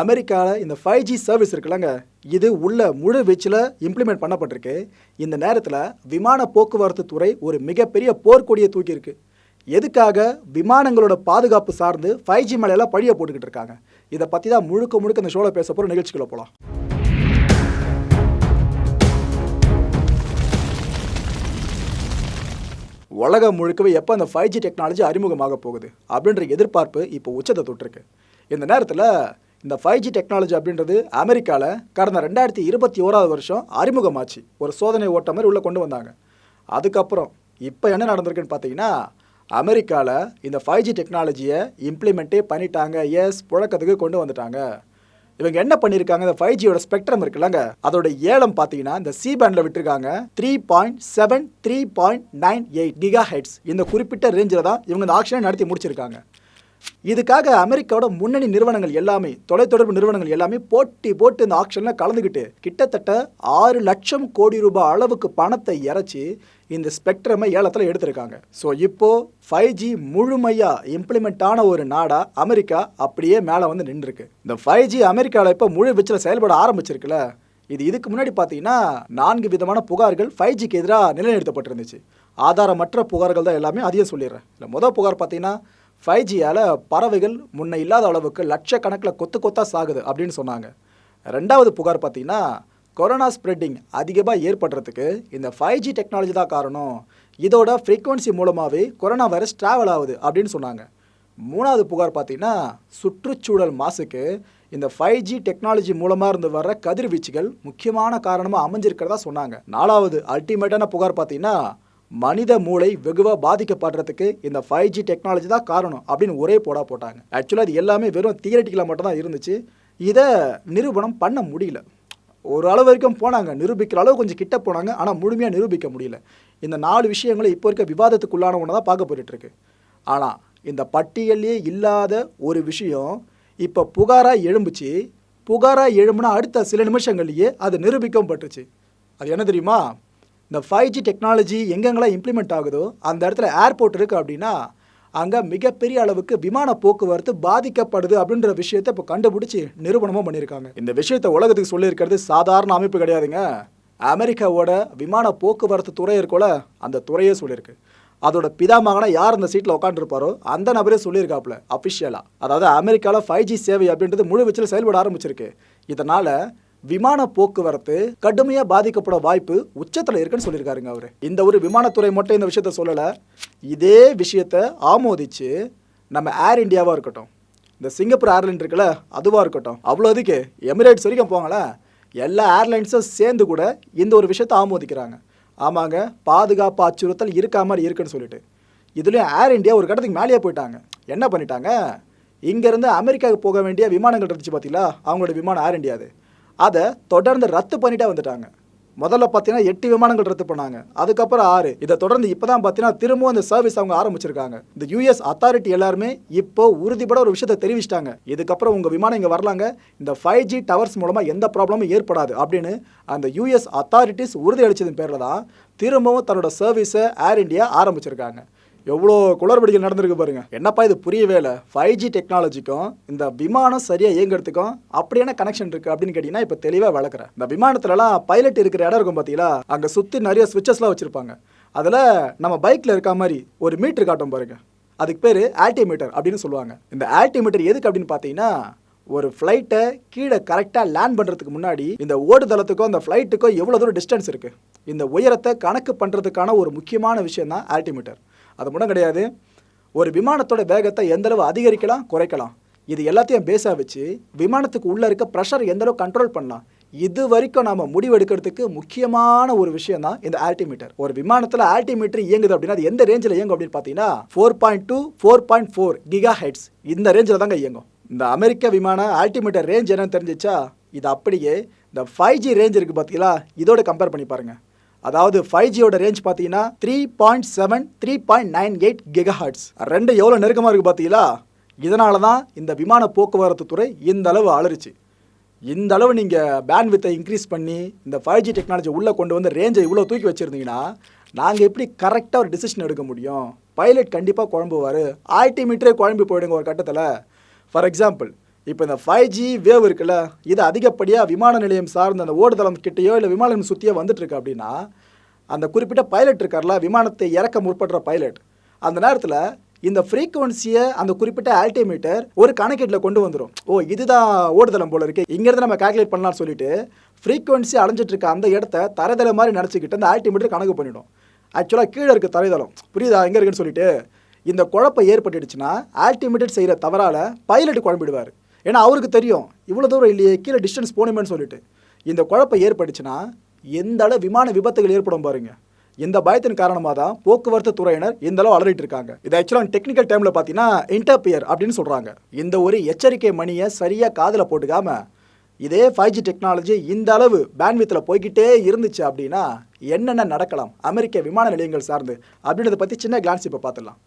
அமெரிக்காவில் இந்த five G service இருக்குல்லங்க இது உள்ள முழு வீச்சில் இம்ப்ளிமெண்ட் பண்ணப்பட்டிருக்கு. இந்த நேரத்தில் விமான போக்குவரத்து துறை ஒரு மிகப்பெரிய போர்க்கொடியை தூக்கியிருக்கு. எதுக்காக? விமானங்களோட பாதுகாப்பு சார்ந்து ஃபைவ் ஜி மேலையெல்லாம் பழியை போட்டுக்கிட்டு இருக்காங்க. இதை பற்றி தான் முழுக்க முழுக்க இந்த ஷோவில் பேச போகிற நிகழ்ச்சிகளை போகலாம் உலகம் முழுக்கவே எப்போ அந்த ஃபைவ் ஜி டெக்னாலஜி அறிமுகமாக போகுது? அப்படின்ற எதிர்பார்ப்பு இப்போ உச்சத்தை தொட்டிருக்கு. இந்த நேரத்தில் இந்த ஃபைவ் ஜி டெக்னாலஜி அப்படின்றது அமெரிக்காவில் கடந்த ரெண்டாயிரத்தி இருபத்தி ஓராவது வருஷம் அறிமுகமாச்சு. ஒரு சோதனை ஓட்ட மாதிரி உள்ளே கொண்டு வந்தாங்க. அதுக்கப்புறம் இப்போ என்ன நடந்திருக்குன்னு பார்த்தீங்கன்னா அமெரிக்காவில் இந்த ஃபைவ் ஜி டெக்னாலஜியை இம்ப்ளிமெண்ட்டே பண்ணிட்டாங்க. எஸ் புழக்கத்துக்கு கொண்டு வந்துட்டாங்க. இவங்க என்ன பண்ணியிருக்காங்க இந்த ஃபைவ் ஜியோட ஸ்பெக்ட்ரம் இருக்குல்லங்க. அதோட ஏலம் பார்த்தீங்கன்னா இந்த சி பேண்டில் விட்டுருக்காங்க. Three point seven three point nine eight giga hertz இந்த குறிப்பிட்ட ரேஞ்சில் தான் இவங்க இந்த ஆக்ஷனை நடத்தி முடிச்சிருக்காங்க. இதுக்காக அமெரிக்காவோட முன்னணி நிறுவனங்கள் எல்லாமே தொலைத்தொடர்பு நிறுவனங்கள் எல்லாமே போட்டி போட்டு இந்த ஆக்ஷனில் கலந்துக்கிட்டு கிட்டத்தட்ட ஆறு லட்சம் கோடி ரூபாய் அளவுக்கு பணத்தை இறைச்சி இந்த ஸ்பெக்ட்ரமை ஏலத்தில் எடுத்திருக்காங்க. ஸோ இப்போ ஃபைவ் ஜி முழுமையாக இம்ப்ளிமெண்ட் ஆன ஒரு நாடாக அமெரிக்கா அப்படியே மேலே வந்து நின்றுருக்கு. இந்த ஃபைவ் ஜி அமெரிக்காவில் இப்போ முழு வீச்சில் செயல்பட ஆரம்பிச்சிருக்குல்ல. இது இதுக்கு முன்னாடி பார்த்தீங்கன்னா நான்கு விதமான புகார்கள் ஃபைவ் ஜிக்கு எதிராக நிலைநிறுத்தப்பட்டிருந்துச்சு. ஆதாரமற்ற புகார்கள் தான் எல்லாமே அதையும் சொல்லிடுறேன். இல்லை முதல் புகார் பார்த்தீங்கன்னா ஃபைவ் ஜியால் பறவைகள் முன்ன இல்லாத அளவுக்கு லட்சக்கணக்கில் கொத்து கொத்தா சாகுது அப்படின்னு சொன்னாங்க. ரெண்டாவது புகார் பார்த்தீங்கன்னா கொரோனா ஸ்ப்ரெட்டிங் அதிகமாக ஏற்படுறதுக்கு இந்த ஃபைவ் ஜி டெக்னாலஜி தான் காரணம். இதோட ஃப்ரீக்குவன்சி மூலமாகவே கொரோனா வைரஸ் ட்ராவல் ஆகுது அப்படின்னு சொன்னாங்க. மூணாவது புகார் பார்த்தீங்கன்னா சுற்றுச்சூழல் மாசுக்கு இந்த ஃபைவ் ஜி டெக்னாலஜி மூலமாக இருந்து வர்ற கதிர்வீச்சுகள் முக்கியமான காரணமாக அமைஞ்சிருக்கிறதா சொன்னாங்க. நாலாவது அல்டிமேட்டான புகார் பார்த்தீங்கன்னா மனித மூளை வெகுவாக பாதிக்கப்படுறதுக்கு இந்த ஃபைவ் ஜி டெக்னாலஜி தான் காரணம் அப்படின்னு ஒரே போடா போட்டாங்க. ஆக்சுவலாக அது எல்லாமே வெறும் தியரட்டிக்கலாக மட்டும் தான் இருந்துச்சு. இதை நிரூபணம் பண்ண முடியல. ஒரு அளவு வரைக்கும் போனாங்க நிரூபிக்கிற அளவு கொஞ்சம் கிட்ட போனாங்க ஆனால் முழுமையாக நிரூபிக்க முடியல. இந்த நாலு விஷயங்களை இப்போ இருக்க விவாதத்துக்குள்ளான ஒன்று தான் பார்க்க போயிட்டுருக்கு. ஆனால் இந்த பட்டியலே இல்லாத ஒரு விஷயம் இப்போ புகாராக எழும்புச்சு. புகாராக எழும்புனா அடுத்த சில நிமிஷங்கள்லேயே அது நிரூபிக்கப்பட்டுச்சு அது என்ன தெரியுமா? இந்த ஃபைவ் ஜி டெக்னாலஜி எங்கெங்கெல்லாம் இம்ப்ளிமெண்ட் ஆகுதோ அந்த இடத்துல ஏர்போர்ட் இருக்குது அப்படின்னா அங்கே மிகப்பெரிய அளவுக்கு விமான போக்குவரத்து பாதிக்கப்படுது அப்படின்ற விஷயத்த இப்போ கண்டுபிடிச்சி நிறுவனமும் பண்ணியிருக்காங்க. இந்த விஷயத்தை உலகத்துக்கு சொல்லியிருக்கிறது சாதாரண அமைப்பு கிடையாதுங்க. அமெரிக்காவோட விமான போக்குவரத்து துறை இருக்கோல அந்த துறையே சொல்லியிருக்கு. அதோட பிதாமகனா யார் அந்த சீட்டில் உட்காந்துருப்பாரோ அந்த நபரே சொல்லியிருக்காப்புல அஃபிஷியலாக அதாவது அமெரிக்காவில் ஃபைவ் ஜி சேவை அப்படின்றது முழு வீச்சில் செயல்பட ஆரம்பிச்சிருக்கு. இதனால் விமான போக்குவரத்து கடுமையாக பாதிக்கப்பட வாய்ப்பு உச்சத்தில் இருக்குன்னு சொல்லியிருக்காருங்க அவர். இந்த ஒரு விமானத்துறை மட்டும் இந்த விஷயத்த சொல்லலை. இதே விஷயத்த ஆமோதிச்சு நம்ம ஏர் இந்தியாவாக இருக்கட்டும் இந்த சிங்கப்பூர் ஏர்லைன் இருக்குல்ல அதுவாக இருக்கட்டும் அவ்வளோ அதுக்கு எமிரேட்ஸ் வரைக்கும் போங்களேன் எல்லா ஏர்லைன்ஸும் சேர்ந்து கூட இந்த ஒரு விஷயத்தை ஆமோதிக்கிறாங்க. ஆமாங்க பாதுகாப்பு அச்சுறுத்தல் இருக்கா மாதிரி இருக்குன்னு சொல்லிட்டு. இதுலேயும் ஏர் இந்தியா ஒரு கட்டத்துக்கு மேலேயே போயிட்டாங்க. என்ன பண்ணிட்டாங்க? இங்கேருந்து அமெரிக்காவுக்கு போக வேண்டிய விமானங்கள் இருந்துச்சு பார்த்தீங்களா அவங்களோட விமானம் ஏர் இண்டியாது அதை தொடர்ந்து ரத்து பண்ணிட்டே வந்துட்டாங்க. முதல்ல பார்த்தீங்கன்னா எட்டு விமானங்கள் ரத்து பண்ணாங்க. அதுக்கப்புறம் ஆறு. இதை தொடர்ந்து இப்போ தான் பார்த்தீங்கன்னா திரும்பவும் இந்த சர்வீஸ் அவங்க ஆரம்பிச்சிருக்காங்க. இந்த யூஎஸ் அத்தாரிட்டி எல்லாருமே இப்போ உறுதிப்பட ஒரு விஷயத்தை தெரிவிச்சிட்டாங்க. இதுக்கப்புறம் உங்கள் விமானம் இங்கே வரலாங்க. இந்த ஃபைவ் ஜி டவர்ஸ் மூலமாக எந்த ப்ராப்ளமும் ஏற்படாது அப்படின்னு அந்த யூஎஸ் அத்தாரிட்டிஸ் உறுதி அளித்ததன் பேரில் தான் திரும்பவும் தன்னோட சர்வீஸை ஏர் இந்தியா ஆரம்பிச்சிருக்காங்க. எவ்வளோ குளறுபடிகள் நடந்திருக்கு பாருங்க. என்னப்பா இது புரியவே இல்லை ஃபைவ் ஜி டெக்னாலஜிக்கும் இந்த விமானம் சரியாக இயங்குறதுக்கும் அப்படியான கனெக்ஷன் இருக்குது அப்படின்னு கேட்டிங்கன்னா இப்போ தெளிவாக வளர்க்குறேன் இந்த விமானத்துலலாம் பைலட் இருக்கிற இடம் இருக்கும் பார்த்தீங்களா அங்கே சுற்றி நிறைய சுவிச்சஸ்லாம் வச்சுருப்பாங்க. அதில் நம்ம பைக்கில் இருக்க மாதிரி ஒரு மீட்ரு காட்டும் பாருங்க. அதுக்கு பேர் ஆல்டிமீட்டர் அப்படின்னு சொல்லுவாங்க. இந்த ஆல்டிமீட்டர் எதுக்கு அப்படின்னு பார்த்தீங்கன்னா ஒரு ஃப்ளைட்டை கீழே கரெக்டாக லேண்ட் பண்ணுறதுக்கு முன்னாடி இந்த ஓடுதளத்துக்கும் அந்த ஃப்ளைட்டுக்கும் எவ்வளோ தூரம் டிஸ்டன்ஸ் இருக்குது இந்த உயரத்தை கணக்கு பண்ணுறதுக்கான ஒரு முக்கியமான விஷயம் தான் ஆல்டிமீட்டர் அது மட்டும் கிடையாது ஒரு விமானத்தோட வேகத்தை எந்த அளவு அதிகரிக்கலாம் குறைக்கலாம். இது எல்லாத்தையும் பேஸாக வச்சு விமானத்துக்கு உள்ளே இருக்க ப்ரெஷர் எந்தளவு கண்ட்ரோல் பண்ணலாம் இது வரைக்கும் நாம முடிவெடுக்கிறதுக்கு முக்கியமான ஒரு விஷயம் தான் இந்த ஆல்டிமீட்டர் ஒரு விமானத்தில் ஆல்டிமீட்டர் இயங்குது அப்படின்னா அது எந்த ரேஞ்சில் இயங்கும் அப்படின்னு பார்த்தீங்கன்னா four point two four point four giga hertz இந்த ரேஞ்சில் தாங்க இயங்கும். இந்த அமெரிக்க விமான ஆல்டிமீட்டர் ரேஞ்ச் என்னன்னு தெரிஞ்சிச்சா இது அப்படியே இந்த ஃபைவ் ஜி ரேஞ்ச் இருக்குது பார்த்தீங்களா இதோட கம்பேர் பண்ணி பாருங்கள் அதாவது ஃபைவ் ஜியோட ரேஞ்ச் பார்த்தீங்கன்னா three point seven three point nine eight giga hertz ரெண்டு எவ்வளோ நெருக்கமாக இருக்குது பார்த்தீங்களா? இதனால தான் இந்த விமான போக்குவரத்து துறை இந்த அளவு அலறிச்சு. இந்த அளவு நீங்கள் பேண்ட்வித்தை இன்க்ரீஸ் பண்ணி இந்த ஃபைவ் ஜி டெக்னாலஜி உள்ளே கொண்டு வந்து ரேஞ்சை இவ்வளோ தூக்கி வச்சுருந்தீங்கன்னா நாங்கள் எப்படி கரெக்டாக ஒரு டிசிஷன் எடுக்க முடியும்? பைலட் கண்டிப்பாக குழம்புவார். ஆயிரத்தி மீட்டரே குழம்பி போயிடுங்க ஒரு கட்டத்தில். ஃபார் எக்ஸாம்பிள் இப்போ இந்த ஃபைவ் ஜி வேவ் இருக்குல்ல இது அதிகப்படியாக விமான நிலையம் சார்ந்த அந்த ஓடுதளம் கிட்டேயோ இல்லை விமான நிலையம் சுற்றியோ வந்துட்டுருக்கு அப்படின்னா அந்த குறிப்பிட்ட பைலட் இருக்கார்ல விமானத்தை இறக்க முற்படுற பைலட் அந்த நேரத்தில் இந்த ஃப்ரீக்குவன்சியை அந்த குறிப்பிட்ட ஆல்டிமீட்டர் ஒரு கணக்கீட்டில் கொண்டு வந்துடும் ஓ இதுதான் ஓடுதளம் போல இருக்கு இங்கேருந்து நம்ம கால்குலேட் பண்ணலாம்னு சொல்லிட்டு ஃப்ரீக்குவன்சி அடைஞ்சிட்டு இருக்க அந்த இடத்த தரைதளம் மாதிரி நினச்சிக்கிட்டு அந்த ஆல்டிமீட்டர் கணக்கு பண்ணிடும். ஆக்சுவலாக கீழே இருக்க தரைதளம். புரியுதா? எங்கே இருக்குன்னு சொல்லிட்டு இந்த குழப்பம் ஏற்பட்டுடுச்சுன்னா ஆல்டிமீட்டர் செய்கிற தவறால் பைலட் குழம்பிடுவார். ஏன்னா அவருக்கு தெரியும் இவ்வளோ தூரம் இல்லையே கீழே டிஸ்டன்ஸ் போகணுமேன்னு சொல்லிட்டு. இந்த குழப்பம் ஏற்பட்டுச்சுன்னா எந்த அளவு விமான விபத்துகள் ஏற்படும் பாருங்க. இந்த பயத்தின் காரணமாக தான் போக்குவரத்து துறையினர் இந்த அளவு அலறிட்டு இருக்காங்க. இது ஆக்சுவலாக டெக்னிக்கல் டைமில் பார்த்தீங்கன்னா இன்டர்பியர் அப்படின்னு சொல்கிறாங்க இந்த ஒரு எச்சரிக்கை மணியை சரியாக காதில் போட்டுக்காம இதே ஃபைவ் ஜி டெக்னாலஜி இந்த அளவு பேண்ட்வித்தில் போய்கிட்டே இருந்துச்சு அப்படின்னா என்னென்ன நடக்கலாம் அமெரிக்க விமான நிலையங்கள் சார்ந்து அப்படின்றத பற்றி சின்ன கிளான்ஸ் இப்போ பார்த்துடலாம்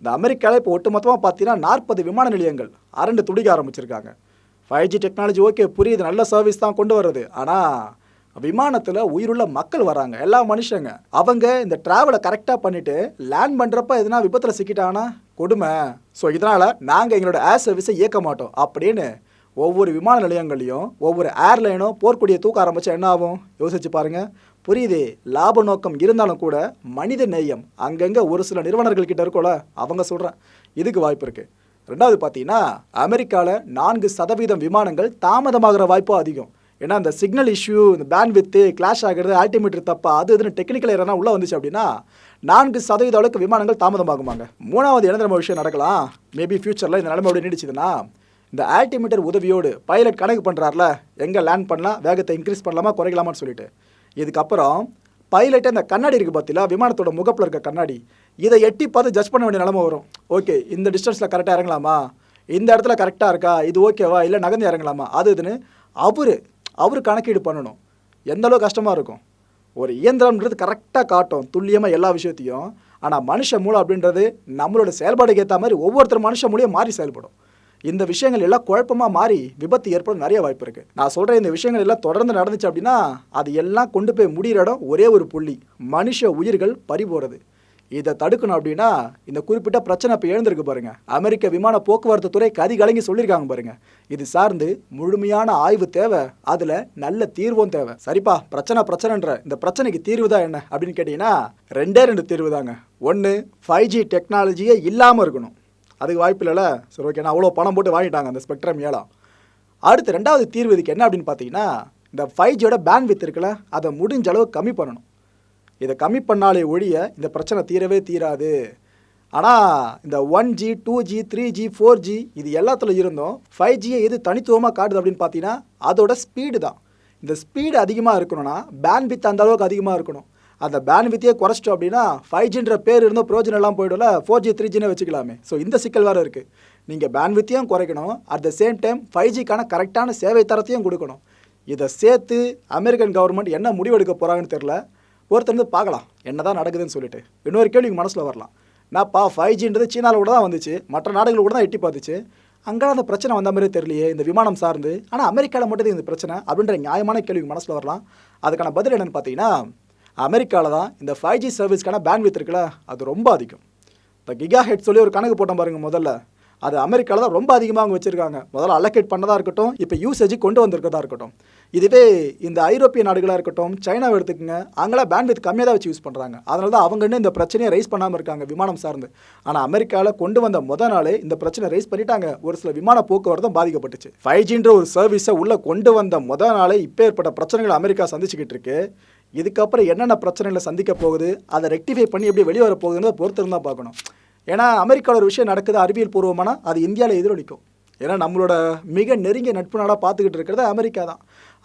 இந்த அமெரிக்காவில் இப்போ ஒட்டுமொத்தமாக பார்த்தீங்கன்னா நாற்பது விமான நிலையங்கள் அரண்டு துடிக்க ஆரம்பிச்சிருக்காங்க. ஃபைவ் ஜி டெக்னாலஜி ஓகே புரியுது நல்ல சர்வீஸ் தான் கொண்டு வருது ஆனால் விமானத்தில் உயிருள்ள மக்கள் வராங்க எல்லா மனுஷங்க. அவங்க இந்த ட்ராவலை கரெக்டாக பண்ணிவிட்டு லேண்ட் பண்ணுறப்ப எதுனா விபத்தில் சிக்கிட்டாங்கன்னா கொடுமை. ஸோ இதனால் நாங்கள் எங்களோட ஏர் சர்வீஸை இயக்க மாட்டோம் அப்படின்னு ஒவ்வொரு விமான நிலையங்களையும் ஒவ்வொரு ஏர்லைனும் போர்க்கொடியை தூக்க ஆரம்பித்தா என்ன ஆகும்? யோசிச்சு பாருங்க. புரியுது லாப நோக்கம் இருந்தாலும் கூட மனித நேயம் அங்கங்கே ஒரு சில நிறுவனர்கள் கிட்ட இருக்கோல அவங்க சொல்கிறேன் இதுக்கு வாய்ப்பு இருக்குது ரெண்டாவது பார்த்தீங்கன்னா அமெரிக்காவில் நான்கு சதவீதம் விமானங்கள் தாமதமாகிற வாய்ப்பும் அதிகம். ஏன்னா அந்த சிக்னல் இஷ்யூ இந்த பேண்ட் வித்து கிளாஷ் ஆகிறது ஆல்டிமீட்டர் தப்பா அது இதுன்னு டெக்னிக்கல் எதனா உள்ளே வந்துச்சு அப்படின்னா நான்கு சதவீத அளவுக்கு விமானங்கள் தாமதமாகுமாங்க. மூணாவது என்ன நம்ம விஷயம் நடக்கலாம். மேபி ஃபியூச்சரில் இந்த நிலைமை அப்படி நீடிச்சதுன்னா இந்த ஆல்டிமீட்டர் உதவியோடு பைலட் கணக்கு பண்ணுறாருல எங்கே லேண்ட் பண்ணலாம் வேகத்தை இன்க்ரீஸ் பண்ணலாமா குறைக்கலாமான்னு சொல்லிட்டு. இதுக்கப்புறம் பைலட்டை இந்த கண்ணாடி இருக்குது பார்த்தீங்களா விமானத்தோட முகப்பில் இருக்க கண்ணாடி இதை எட்டி பார்த்து ஜட்ஜ் பண்ண வேண்டிய நிலமை வரும். ஓகே இந்த டிஸ்டன்ஸில் கரெக்டாக இறங்கலாமா? இந்த இடத்துல கரெக்டாக இருக்கா? இது ஓகேவா இல்லை நகர்ந்து இறங்கலாமா? அது இதுன்னு அவர் அவர் கணக்கீடு பண்ணணும். எந்த கஷ்டமாக இருக்கும்? ஒரு இயந்திரம்ன்றது கரெக்டாக காட்டும் துல்லியமாக எல்லா விஷயத்தையும். ஆனால் மனுஷ மூளை அப்படின்றது நம்மளோட செயல்பாடுக்கு ஏற்ற மாதிரி ஒவ்வொருத்தர் மனுஷ மூலியம் மாறி செயல்படும். இந்த விஷயங்கள் எல்லாம் குழப்பமாக மாறி விபத்து ஏற்பட நிறைய வாய்ப்பு இருக்குது நான் சொல்கிறேன் இந்த விஷயங்கள் எல்லாம் தொடர்ந்து நடந்துச்சு அப்படின்னா அது எல்லாம் கொண்டு போய் முடிகிற இடம் ஒரே ஒரு புள்ளி மனுஷ உயிர்கள் பறி போகிறது இதை தடுக்கணும் அப்படின்னா இந்த குறிப்பிட்ட பிரச்சனை இப்போ எழுந்திருக்கு பாருங்க. அமெரிக்க விமான போக்குவரத்து துறை கதி கலங்கி சொல்லியிருக்காங்க பாருங்க. இது சார்ந்து முழுமையான ஆய்வு தேவை அதில் நல்ல தீர்வும் தேவை. சரிப்பா பிரச்சனை பிரச்சனைன்ற இந்த பிரச்சனைக்கு தீர்வு தான் என்ன அப்படின்னு கேட்டிங்கன்னா ரெண்டே ரெண்டு தீர்வு தாங்க. ஒன்று ஃபைவ் ஜி டெக்னாலஜியே இல்லாமல் இருக்கணும். அதுக்கு வாய்ப்பு இல்லைல்ல? சரி ஓகே நான் அவ்வளோ பணம் போட்டு வாங்கிட்டாங்க அந்த ஸ்பெக்ட்ரம் ஏலம் அடுத்து ரெண்டாவது தீர்வு இதுக்கு என்ன அப்படின்னு பார்த்தீங்கன்னா இந்த ஃபைவ் ஜியோட பேண்ட் வித் இருக்குல்ல அதை முடிஞ்ச அளவு கம்மி பண்ணணும். இதை கம்மி பண்ணாலே ஒழிய இந்த பிரச்சனை தீரவே தீராது. ஆனால் இந்த one G two G three G four G இது எல்லாத்துல இருந்தும் ஃபைவ் ஜியை எது தனித்துவமாக காட்டுது அப்படின்னு பார்த்தீங்கன்னா அதோட ஸ்பீடு தான். இந்த ஸ்பீடு அதிகமாக இருக்கணும்னா பேண்ட் வித் அந்த அளவுக்கு அதிகமாக இருக்கணும். அந்த பேன் வித்தியே குறைச்சிட்டோம் அப்படின்னா ஃபைவ் ஜின்ற பேர் இருந்த ப்ரோஜனம் எல்லாம் போய்டும்ல ஃபோர் ஜி த்ரீ ஜினே வச்சுக்கலாமே. ஸோ இந்த சிக்கல் வேறு இருக்குது நீங்கள் பேன் வித்தியும் குறைக்கணும். At the same time five ஜிக்கான கரெக்டான சேவை தரத்தையும் கொடுக்கணும். இதை சேர்த்து அமெரிக்கன் கவர்மெண்ட் என்ன முடிவெடுக்க போகிறாங்கன்னு தெரில ஒருத்தர் வந்து பார்க்கலாம் என்ன தான் நடக்குதுன்னு சொல்லிட்டு. இன்னொரு கேள்விக்கு மனசில் வரலாம். நான்ப்பா ஃபைவ் ஜின்றது சீனாவில் கூட தான் வந்துச்சு. மற்ற நாடுகள் கூட தான் எட்டி பார்த்துச்சு. அங்கே அந்த பிரச்சனை வந்த மாதிரி தெரியலையே இந்த விமானம் சார்ந்து. ஆனால் அமெரிக்காவில் மட்டும் இந்த பிரச்சனை அப்படின்ற நியாயமான கேள்விக்கு மனசில் வரலாம். அதுக்கான பதில் என்னென்னு பார்த்தீங்கன்னா அமெரிக்காவில் தான் இந்த ஃபைவ் ஜி சர்வீஸ்க்கான பேண்ட்வித் இருக்குல்ல அது ரொம்ப அதிகம். இந்த கிகா ஹெட் சொல்லி ஒரு கணக்கு போட்டோம் பாருங்க முதல்ல. அது அமெரிக்காவில் தான் ரொம்ப அதிகமாக அவங்க வச்சுருக்காங்க. முதல்ல அலோகேட் பண்ணதாக இருக்கட்டும் இப்போ யூசேஜ் கொண்டு வந்திருக்கதா இருக்கட்டும். இதுவே இந்த ஐரோப்பிய நாடுகளாக இருக்கட்டும் சைனாவை எடுத்துக்கோங்க அங்கெல்லாம் பேண்ட்வித் கம்மியாக தான் வச்சு யூஸ் பண்ணுறாங்க அதனால தான் அவங்க இன்னும் இந்த பிரச்சனையை ரைஸ் பண்ணாமல் இருக்காங்க விமானம் சார்ந்து. ஆனால் அமெரிக்காவில் கொண்டு வந்த முத நாளே இந்த பிரச்சனை ரைஸ் பண்ணிட்டாங்க. ஒரு சில விமான போக்குவரத்தும் பாதிக்கப்பட்டுச்சு. ஃபைவ் ஜின்ற ஒரு சர்வீஸை உள்ளே கொண்டு வந்த முத நாளே இப்போ ஏற்பட்ட பிரச்சனைகள் அமெரிக்கா சந்திச்சுக்கிட்டு இருக்கு. இதுக்கப்புறம் என்னென்ன பிரச்சனைகளை சந்திக்க போகுது அதை ரெக்டிஃபை பண்ணி எப்படி வெளியே வர போகுதுன்னு பார்க்கணும். ஏன்னா அமெரிக்காவில் ஒரு விஷயம் நடக்குது அறிவியல் பூர்வமான அது இந்தியாவில் எதிரொலிக்கும். ஏன்னா நம்மளோட மிக நெருங்கிய நட்பு நாடாக பார்த்துக்கிட்டு இருக்கிறது அமெரிக்கா தான்.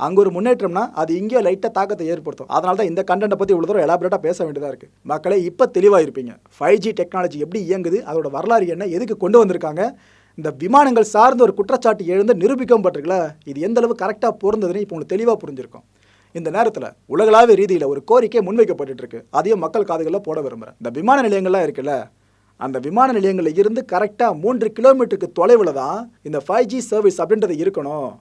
அங்கே ஒரு முன்னேற்றம்னா அது இங்கே லைட்டாக தாக்கத்தை ஏற்படுத்தும். அதனால தான் இந்த கண்டென்ட்டை பற்றி இவ்வளோ தூரம் எலாபரேட்டாக பேச வேண்டியதாக இருக்குது மக்களே இப்போ தெளிவாக இருப்பீங்க ஃபைவ் ஜி டெக்னாலஜி எப்படி இயங்குது அதோட வரலாறு என்ன எதுக்கு கொண்டு வந்திருக்காங்க இந்த விமானங்கள் சார்ந்த ஒரு குற்றச்சாட்டு எழுந்து நிரூபிக்கப்பட்டிருக்குல்ல இது எந்த அளவு கரெக்டாக பொருந்ததுன்னு இப்போ உங்களுக்கு தெளிவாக புரிஞ்சிருக்கும். இந்த நேரத்தில் உலகளாவிய ரீதியில் ஒரு கோரிக்கை முன்வைக்கப்பட்டு இருக்கு அதையும் மக்கள் காதுகளில் போட விரும்புகிறேன் இந்த விமான நிலையங்கள்லாம் இருக்குல்ல அந்த விமான நிலையங்களில் இருந்து கரெக்டாக மூன்று கிலோமீட்டருக்கு தொலைவில் தான் இந்த ஃபைவ் ஜி சர்வீஸ் அப்படின்றது இருக்கணும்.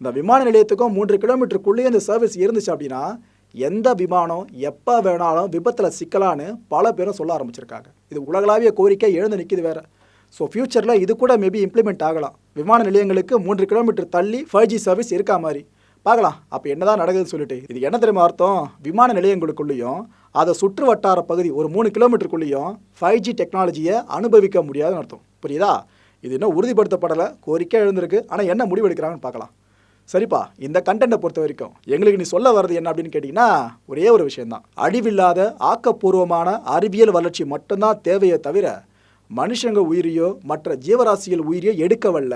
இந்த விமான நிலையத்துக்கும் மூன்று கிலோமீட்டருக்குள்ளேயே இந்த சர்வீஸ் இருந்துச்சு அப்படின்னா எந்த விமானம் எப்போ வேணாலும் விபத்தில் சிக்கலான்னு பல பேரும் சொல்ல ஆரம்பிச்சிருக்காங்க. இது உலகளாவிய கோரிக்கை எழுந்து நிற்கிது வேற. ஸோ ஃப்யூச்சரில் இது கூட மேபி இம்ப்ளிமெண்ட் ஆகலாம். விமான நிலையங்களுக்கு மூன்று கிலோமீட்டர் தள்ளி ஃபைவ் ஜி சர்வீஸ் இருக்கா மாதிரி. பார்க்கலாம். அப்போ என்னதான் நடக்குதுன்னு சொல்லிட்டு. இது என்ன தெரியுமா அர்த்தம்? விமான நிலையங்களுக்குள்ளேயும் அதை சுற்று வட்டார பகுதி ஒரு மூணு கிலோமீட்டருக்குள்ளேயும் ஃபைவ் ஜி டெக்னாலஜியை அனுபவிக்க முடியாதுன்னு அர்த்தம். புரியுதா? இது இன்னும் உறுதிப்படுத்தப்படலை. கோரிக்கை எழுந்திருக்கு. ஆனால் என்ன முடிவெடுக்கிறாங்கன்னு பார்க்கலாம். சரிப்பா இந்த கண்டென்ட்டை பொறுத்த வரைக்கும் எங்களுக்கு நீ சொல்ல வர்றது என்ன அப்படின்னு கேட்டிங்கன்னா ஒரே ஒரு விஷயந்தான் அழிவில்லாத ஆக்கப்பூர்வமான அறிவியல் வளர்ச்சி மட்டும்தான் தேவையை தவிர மனுஷங்க உயிரியோ மற்ற ஜீவராசிகள் உயிரியோ எடுக்க வல்ல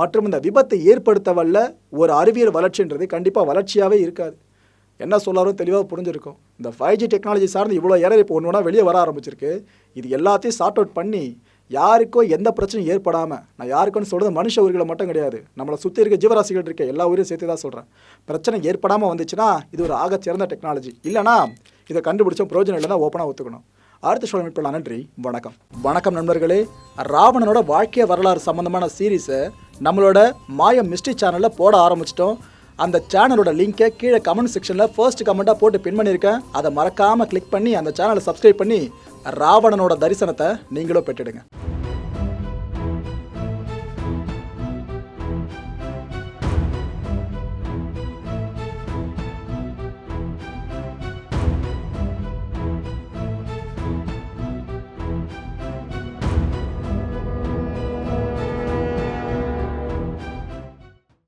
மற்றும் இந்த விபத்தை ஏற்படுத்த வல்ல ஒரு அறிவியல் வளர்ச்சின்றது கண்டிப்பாக வளர்ச்சியாகவே இருக்காது. என்ன சொல்லாரோ தெளிவாக புரிஞ்சிருக்கும். இந்த ஃபைவ் ஜி டெக்னாலஜி சார்ந்து இவ்வளோ ஏற இப்போ ஒன்று ஒன்றா வெளியே வர ஆரம்பிச்சிருக்கு. இது எல்லாத்தையும் சார்ட் அவுட் பண்ணி யாருக்கும் எந்த பிரச்சனையும் ஏற்படாமல் நான் யாருக்குன்னு சொல்கிறது மனுஷ உயிர்களை மட்டும் கிடையாது. நம்மளை சுற்றி இருக்க ஜீவராசிகள் இருக்க எல்லா உயிரையும் சேர்த்து தான் சொல்கிறேன் பிரச்சனை ஏற்படாமல் வந்துச்சுன்னா இது ஒரு ஆக சிறந்த டெக்னாலஜி இல்லைனா இதை கண்டுபிடிச்சோம் பிரயோஜனம் இல்லைன்னா ஓப்பனாக ஒத்துக்கணும். அடுத்த ஷோ மீட் பண்ணலாம் நன்றி வணக்கம். வணக்கம் நண்பர்களே. ராவணனோட வாழ்க்கை வரலாறு சம்பந்தமான சீரீஸை நம்மளோட மாயம் மிஸ்ட்ரி சேனலில் போட ஆரம்பிச்சிட்டோம். அந்த சேனலோட லிங்கை கீழே கமெண்ட் செக்ஷனில் ஃபர்ஸ்ட் கமெண்ட்டாக போட்டு பின் பண்ணியிருக்கேன் அதை மறக்காமல் கிளிக் பண்ணி அந்த சேனலை சப்ஸ்கிரைப் பண்ணி ராவணனோட தரிசனத்தை நீங்களும் பெற்றுடுங்க.